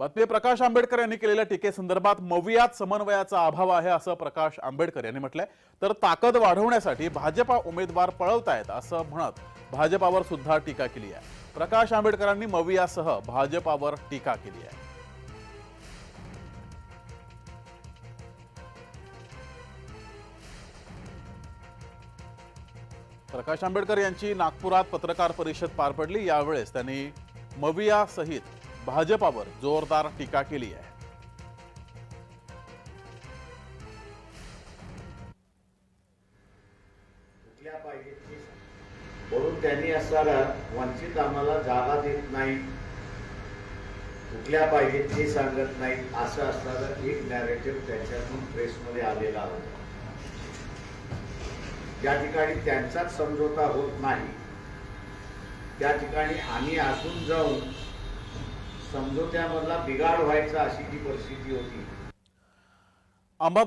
बातमी प्रकाश आंबेडकर यांनी केलेल्या टीकेसंदर्भात मवियात समन्वयाचा अभाव आहे असं प्रकाश आंबेडकर यांनी म्हटलंय. तर ताकद वाढवण्यासाठी भाजपा उमेदवार पळवतायत असं म्हणत भाजपावर सुद्धा टीका केली आहे. प्रकाश आंबेडकरांनी मवियासह भाजपावर टीका केली आहे. प्रकाश आंबेडकर यांची नागपुरात पत्रकार परिषद पार पडली. यावेळेस त्यांनी मविया सहित भाजपावर जोरदार टीका केली आहे. म्हणून त्यांनी असणारा वंचित आम्हाला जागा देत नाही. कुठल्या पाहिजे ते सांगत नाही असं असणारं एक नॅरेटिव्ह त्यांच्यातून प्रेसमध्ये आलेला होता ज्या ठिकाणी त्यांचाच समझोता होत नाही त्या ठिकाणी आम्ही अजून जाऊन समजोत्यामधला बिघाड व्हायचा अशी जी परिस्थिती होती. अहमद